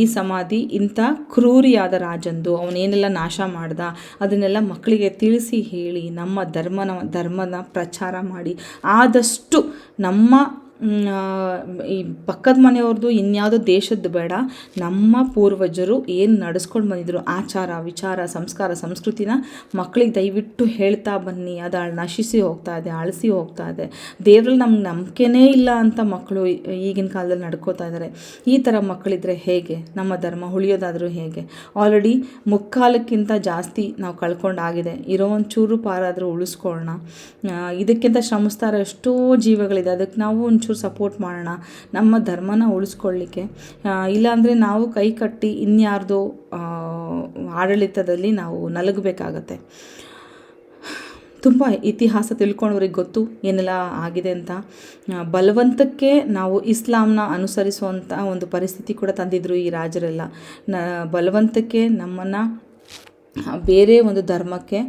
ಈ ಸಮಾಧಿ ಇಂಥ ಕ್ರೂರಿಯಾದ ರಾಜಂದು, ಅವನೇನೆಲ್ಲ ನಾಶ ಮಾಡ್ದ, ಅದನ್ನೆಲ್ಲ ಮಕ್ಕಳಿಗೆ ತಿಳಿಸಿ ಹೇಳಿ, ನಮ್ಮ ಧರ್ಮನ ಧರ್ಮನ ಪ್ರಚಾರ ಮಾಡಿ, ಆದಷ್ಟು ನಮ್ಮ ಈ ಪಕ್ಕದ ಮನೆಯವ್ರದ್ದು ಇನ್ಯಾವುದೋ ದೇಶದ್ದು ಬೇಡ. ನಮ್ಮ ಪೂರ್ವಜರು ಏನು ನಡೆಸ್ಕೊಂಡು ಬಂದಿದ್ರು, ಆಚಾರ, ವಿಚಾರ, ಸಂಸ್ಕಾರ, ಸಂಸ್ಕೃತಿನ ಮಕ್ಕಳಿಗೆ ದಯವಿಟ್ಟು ಹೇಳ್ತಾ ಬನ್ನಿ. ಅದು ನಶಿಸಿ ಹೋಗ್ತಾ ಇದೆ ಅಳಿಸಿ ಹೋಗ್ತಾ ಇದೆ. ದೇವ್ರಲ್ಲಿ ನಮ್ಗೆ ನಂಬಿಕೆನೇ ಇಲ್ಲ ಅಂತ ಮಕ್ಕಳು ಈಗಿನ ಕಾಲದಲ್ಲಿ ನಡ್ಕೋತಾ ಇದ್ದಾರೆ ಈ ಥರ ಮಕ್ಕಳಿದ್ರೆ ಹೇಗೆ? ನಮ್ಮ ಧರ್ಮ ಉಳಿಯೋದಾದರೂ ಹೇಗೆ? ಆಲ್ರೆಡಿ ಮುಕ್ಕಾಲಕ್ಕಿಂತ ಜಾಸ್ತಿ ನಾವು ಕಳ್ಕೊಂಡಾಗಿದೆ ಇರೋ ಒಂಚೂರು ಪಾರಾದರೂ ಉಳಿಸ್ಕೊಳ್ಳೋಣ ಇದಕ್ಕಿಂತ ಶ್ರಮಿಸ್ತಾರೆ ಎಷ್ಟೋ ಜೀವಗಳಿದೆ. ಅದಕ್ಕೆ ನಾವು ಒಂಚೂರು ಸಪೋರ್ಟ್ ಮಾಡೋಣ, ನಮ್ಮ ಧರ್ಮನ ಉಳಿಸ್ಕೊಳ್ಳಿಕ್ಕೆ. ಇಲ್ಲಾಂದರೆ ನಾವು ಕೈ ಕಟ್ಟಿ ಇನ್ಯಾರ್ದೋ ಆಡಳಿತದಲ್ಲಿ ನಾವು ನಲಗಬೇಕಾಗತ್ತೆ. ತುಂಬ ಇತಿಹಾಸ ತಿಳ್ಕೊಂಡವ್ರಿಗೆ ಗೊತ್ತು ಏನೆಲ್ಲ ಆಗಿದೆ ಅಂತ. ಬಲವಂತಕ್ಕೆ ನಾವು ಇಸ್ಲಾಂನ ಅನುಸರಿಸುವಂಥ ಒಂದು ಪರಿಸ್ಥಿತಿ ಕೂಡ ತಂದಿದ್ರು ಈ ರಾಜರೆಲ್ಲ. ನ, ಬಲವಂತಕ್ಕೆ ನಮ್ಮನ್ನು ಬೇರೆ ಒಂದು ಧರ್ಮಕ್ಕೆ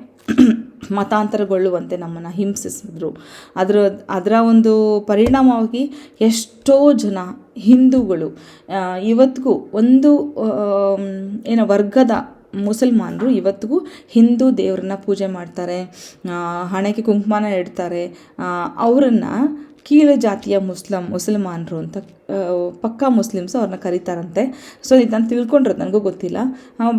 ಮತಾಂತರಗೊಳ್ಳುವಂತೆ ನಮ್ಮನ್ನು ಹಿಂಸಿಸಿದ್ರು. ಅದರ ಅದರ ಒಂದು ಪರಿಣಾಮವಾಗಿ ಎಷ್ಟೋ ಜನ ಹಿಂದೂಗಳು ಇವತ್ತಿಗೂ ಒಂದು ಏನು ವರ್ಗದ ಮುಸಲ್ಮಾನರು ಇವತ್ತಿಗೂ ಹಿಂದೂ ದೇವರನ್ನ ಪೂಜೆ ಮಾಡ್ತಾರೆ ಹಣೆಗೆ ಕುಂಕುಮನ ಇಡ್ತಾರೆ. ಅವರನ್ನು ಕೀಳು ಜಾತಿಯ ಮುಸ್ಲಂ, ಮುಸಲ್ಮಾನರು ಅಂತ ಪಕ್ಕಾ ಮುಸ್ಲಿಮ್ಸ್ ಅವ್ರನ್ನ ಕರೀತಾರಂತೆ. ಸೊ ಇದನ್ನು ನಾನು ತಿಳ್ಕೊಂಡಿರೋದು ನನಗೂ ಗೊತ್ತಿಲ್ಲ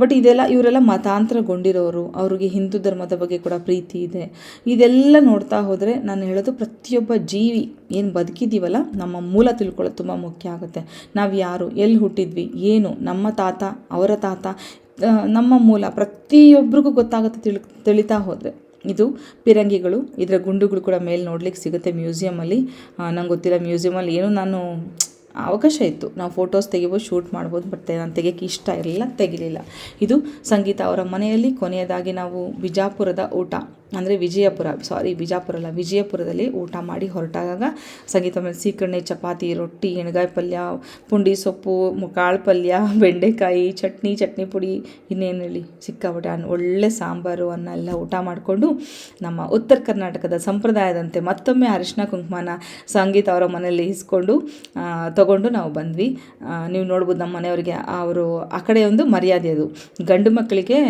ಬಟ್ ಇದೆಲ್ಲ, ಇವರೆಲ್ಲ ಮತಾಂತರಗೊಂಡಿರೋರು. ಅವ್ರಿಗೆ ಹಿಂದೂ ಧರ್ಮದ ಬಗ್ಗೆ ಕೂಡ ಪ್ರೀತಿ ಇದೆ. ಇದೆಲ್ಲ ನೋಡ್ತಾ ಹೋದರೆ ನಾನು ಹೇಳೋದು ಪ್ರತಿಯೊಬ್ಬ ಜೀವಿ ಏನು ಬದುಕಿದ್ದೀವಲ್ಲ, ನಮ್ಮ ಮೂಲ ತಿಳ್ಕೊಳ್ಳೋದು ತುಂಬ ಮುಖ್ಯ ಆಗುತ್ತೆ. ನಾವು ಯಾರು, ಎಲ್ಲಿ ಹುಟ್ಟಿದ್ವಿ, ಏನು, ನಮ್ಮ ತಾತ, ಅವರ ತಾತ ನಮ್ಮ ಮೂಲ ಪ್ರತಿಯೊಬ್ಬರಿಗೂ ಗೊತ್ತಾಗುತ್ತೆ ತಿಳಿ, ತಿಳಿತಾ ಹೋದರೆ. ಇದು ಪಿರಂಗಿಗಳು, ಇದರ ಗುಂಡುಗಳು ಕೂಡ ಮೇಲೆ ನೋಡ್ಲಿಕ್ಕೆ ಸಿಗುತ್ತೆ ಮ್ಯೂಸಿಯಮಲ್ಲಿ ನಂಗೆ ಗೊತ್ತಿಲ್ಲ ಮ್ಯೂಸಿಯಮಲ್ಲಿ ಏನು ನಾನು ಅವಕಾಶ ಇತ್ತು. ನಾವು ಫೋಟೋಸ್ ತೆಗಿಬೋದು ಶೂಟ್ ಮಾಡ್ಬೋದು ಬಟ್ ನಾನು ತೆಗಿಯೋಕ್ಕೆ ಇಷ್ಟ ಇರಲಿಲ್ಲ ತೆಗಿಲಿಲ್ಲ. ಇದು ಸಂಗೀತ ಅವರ ಮನೆಯಲ್ಲಿ ಕೊನೆಯದಾಗಿ ನಾವು ಬಿಜಾಪುರದ ಊಟ. ಅಂದರೆ ವಿಜಯಪುರ ಸಾರಿ ಬಿಜಾಪುರ ಅಲ್ಲ, ವಿಜಯಪುರದಲ್ಲಿ ಊಟ ಮಾಡಿ ಹೊರಟಾಗ ಸಂಗೀತ ಮೇಲೆ ಸೀಕರಣೆ, ಚಪಾತಿ, ರೊಟ್ಟಿ, ಎಣ್ಗಾಯಿ ಪಲ್ಯ, ಪುಂಡಿ ಸೊಪ್ಪು, ಕಾಳು ಪಲ್ಯ, ಬೆಂಡೆಕಾಯಿ, ಚಟ್ನಿ ಚಟ್ನಿ ಪುಡಿ, ಇನ್ನೇನು ಹೇಳಿ ಸಿಕ್ಕಾಪಟ್ಟೆ ಅನ್ನ, ಒಳ್ಳೆ ಸಾಂಬಾರು, ಅನ್ನ ಎಲ್ಲ ಊಟ ಮಾಡಿಕೊಂಡು ನಮ್ಮ ಉತ್ತರ ಕರ್ನಾಟಕದ ಸಂಪ್ರದಾಯದಂತೆ ಮತ್ತೊಮ್ಮೆ ಅರಿಶಿನ ಕುಂಕುಮನ ಸಂಗೀತ ಅವರ ಮನೆಯಲ್ಲಿ ಇಸ್ಕೊಂಡು ತಗೊಂಡು ನಾವು ಬಂದ್ವಿ. ನೀವು ನೋಡ್ಬೋದು ನಮ್ಮ ಮನೆಯವರಿಗೆ, ಅವರು ಆ ಕಡೆ ಒಂದು ಮರ್ಯಾದೆ ಅದು. ಗಂಡು ಮಕ್ಕಳಿಗೆ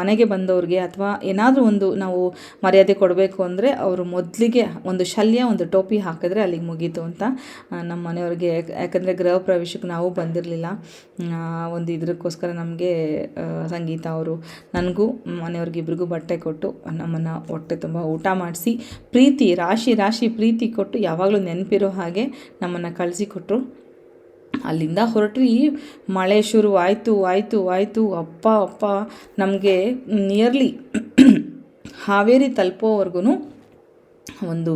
ಮನೆಗೆ ಬಂದವ್ರಿಗೆ ಅಥವಾ ಏನಾದರೂ ಒಂದು ನಾವು ಮರ್ಯಾದೆ ಕೊಡಬೇಕು ಅಂದರೆ ಅವರು ಮೊದಲಿಗೆ ಒಂದು ಶಲ್ಯ, ಒಂದು ಟೋಪಿ ಹಾಕಿದ್ರೆ ಅಲ್ಲಿಗೆ ಮುಗೀತು ಅಂತ ನಮ್ಮ ಮನೆಯವ್ರಿಗೆ. ಯಾಕ್- ಯಾಕಂದರೆ ಗೃಹ ಪ್ರವೇಶಕ್ಕೆ ನಾವು ಬಂದಿರಲಿಲ್ಲ. ಒಂದು ಇದಕ್ಕೋಸ್ಕರ ನಮಗೆ ಸಂಗೀತ ಅವರು ನನಗೂ, ಮನೆಯವ್ರಿಗೆ ಇಬ್ರಿಗೂ ಬಟ್ಟೆ ಕೊಟ್ಟು ನಮ್ಮನ್ನು ಹೊಟ್ಟೆ ತುಂಬ ಊಟ ಮಾಡಿಸಿ, ಪ್ರೀತಿ, ರಾಶಿ ರಾಶಿ ಪ್ರೀತಿ ಕೊಟ್ಟು ಯಾವಾಗಲೂ ನೆನಪಿರೋ ಹಾಗೆ ನಮ್ಮನ್ನು ಕಳಿಸಿಕೊಟ್ರು. ಅಲ್ಲಿಂದ ಹೊರಟ್ರಿ, ಮಳೆ ಶುರು ಆಯಿತು ಆಯಿತು ಆಯಿತು ಅಪ್ಪ ಅಪ್ಪ, ನಮಗೆ ನಿಯರ್ಲಿ ಹಾವೇರಿ ತಲುಪೋವರೆಗೂ ಒಂದು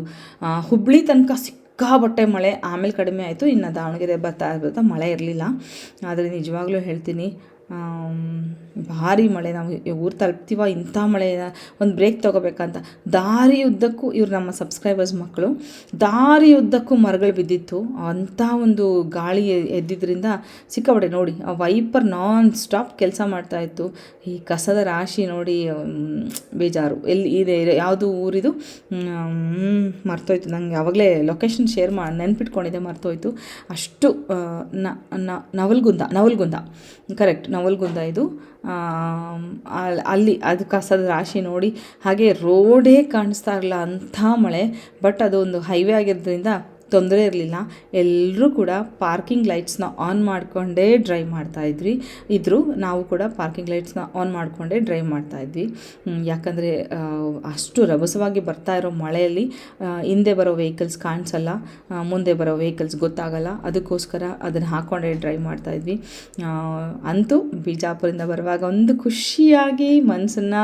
ಹುಬ್ಬಳ್ಳಿ ತನಕ ಸಿಕ್ಕಾಬಟ್ಟೆ ಮಳೆ ಆಮೇಲೆ ಕಡಿಮೆ ಆಯಿತು. ಇನ್ನು ದಾವಣಗೆರೆ ಬರ್ತಾ ಬರ್ತಾ ಮಳೆ ಇರಲಿಲ್ಲ. ಆದರೆ ನಿಜವಾಗ್ಲೂ ಹೇಳ್ತೀನಿ ಭಾರಿ ಮಳೆ. ನಾವು ಊರು ತಲುಪ್ತೀವ ಇಂಥ ಮಳೆ. ಒಂದು ಬ್ರೇಕ್ ತೊಗೋಬೇಕಂತ. ದಾರಿ ಉದ್ದಕ್ಕೂ ಇವ್ರು ನಮ್ಮ ಸಬ್ಸ್ಕ್ರೈಬರ್ಸ್ ಮಕ್ಕಳು ದಾರಿ ಉದ್ದಕ್ಕೂ ಮರಗಳು ಬಿದ್ದಿತ್ತು. ಅಂಥ ಒಂದು ಗಾಳಿ ಎದ್ದಿದ್ದರಿಂದ ಸಿಕ್ಕಾಪಟ್ಟೆ ನೋಡಿ, ಆ ವೈಪರ್ ನಾನ್ ಸ್ಟಾಪ್ ಕೆಲಸ ಮಾಡ್ತಾಯಿತ್ತು ಈ ಕಸದ ರಾಶಿ ನೋಡಿ ಬೇಜಾರು. ಎಲ್ಲಿ, ಇದೆ ಯಾವುದು ಊರಿದು ಮರ್ತೋಯ್ತು. ನಂಗೆ ಯಾವಾಗಲೇ ಲೊಕೇಶನ್ ಶೇರ್ ಮಾಡಿ ನೆನ್ಪಿಟ್ಕೊಂಡಿದ್ದೆ ಮರ್ತೋಯ್ತು. ಅಷ್ಟು ನವಲ್ಗುಂದ ನವಲ್ಗುಂದ. ಕರೆಕ್ಟ್ ನವಲ್ಗುಂದ ಇದು. ಅಲ್ಲಿ ಅದು ಕಸದ ರಾಶಿ ನೋಡಿ ಹಾಗೆ ರೋಡೇ ಕಾಣಿಸ್ತಾ ಇರಲಿಲ್ಲ ಅಂಥ ಮಳೆ ಬಟ್ ಅದು ಒಂದು ಹೈವೇ ಆಗಿರೋದ್ರಿಂದ ತೊಂದರೆ ಇರಲಿಲ್ಲ. ಎಲ್ಲರೂ ಕೂಡ ಪಾರ್ಕಿಂಗ್ ಲೈಟ್ಸ್ನ ಆನ್ ಮಾಡಿಕೊಂಡೇ ಡ್ರೈವ್ ಮಾಡ್ತಾ ಇದ್ವಿ. ಇದ್ರು ನಾವು ಕೂಡ ಪಾರ್ಕಿಂಗ್ ಲೈಟ್ಸ್ನ ಆನ್ ಮಾಡಿಕೊಂಡೇ ಡ್ರೈವ್ ಮಾಡ್ತಾ ಇದ್ವಿ. ಹ್ಮ್, ಯಾಕಂದರೆ ಅಷ್ಟು ರಭಸವಾಗಿ ಬರ್ತಾ ಇರೋ ಮಳೆಯಲ್ಲಿ ಹಿಂದೆ ಬರೋ ವೆಹಿಕಲ್ಸ್ ಕಾಣಿಸಲ್ಲ. ಮುಂದೆ ಬರೋ ವೆಹಿಕಲ್ಸ್ ಗೊತ್ತಾಗಲ್ಲ. ಅದಕ್ಕೋಸ್ಕರ ಅದನ್ನು ಹಾಕ್ಕೊಂಡೇ ಡ್ರೈವ್ ಮಾಡ್ತಾ ಇದ್ವಿ. ಆ, ಅಂತೂ ಬಿಜಾಪುರದಿಂದ ಬರುವಾಗ ಒಂದು ಖುಷಿಯಾಗಿ ಮನಸ್ಸನ್ನು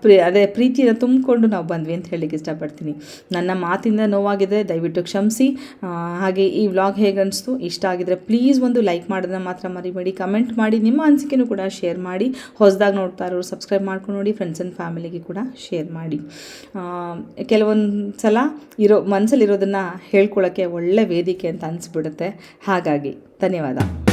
ಪ್ರೀ ಅದೇ ಪ್ರೀತಿಯನ್ನು ತುಂಬಿಕೊಂಡು ನಾವು ಬಂದ್ವಿ ಅಂತ ಹೇಳಲಿಕ್ಕೆ ಇಷ್ಟಪಡ್ತೀನಿ. ನನ್ನ ಮಾತಿಂದ ನೋವಾಗಿದೆ. ದಯವಿಟ್ಟು ಕ್ಷಮಿಸಿ. ಹಾಗೆ ಈ ವ್ಲಾಗ್ ಹೇಗೆ ಅನಿಸ್ತು, ಇಷ್ಟ ಆಗಿದ್ರೆ ಪ್ಲೀಸ್ ಒಂದು ಲೈಕ್ ಮಾಡೋದನ್ನ ಮಾತ್ರ ಮರಿಬೇಡಿ. ಕಮೆಂಟ್ ಮಾಡಿ, ನಿಮ್ಮ ಅನಿಸಿಕೆನೂ ಕೂಡ ಶೇರ್ ಮಾಡಿ. ಹೊಸದಾಗಿ ನೋಡ್ತಾ ಇರೋರು ಸಬ್ಸ್ಕ್ರೈಬ್ ಮಾಡ್ಕೊಂಡು ನೋಡಿ ಫ್ರೆಂಡ್ಸ್ ಆ್ಯಂಡ್ ಫ್ಯಾಮಿಲಿಗೆ ಕೂಡ ಶೇರ್ ಮಾಡಿ. ಕೆಲವೊಂದು ಸಲ ಇರೋ ಮನಸ್ಸಲ್ಲಿರೋದನ್ನು ಹೇಳ್ಕೊಳ್ಳೋಕ್ಕೆ ಒಳ್ಳೆ ವೇದಿಕೆ ಅಂತ ಅನಿಸ್ಬಿಡುತ್ತೆ. ಹಾಗಾಗಿ, ಧನ್ಯವಾದ.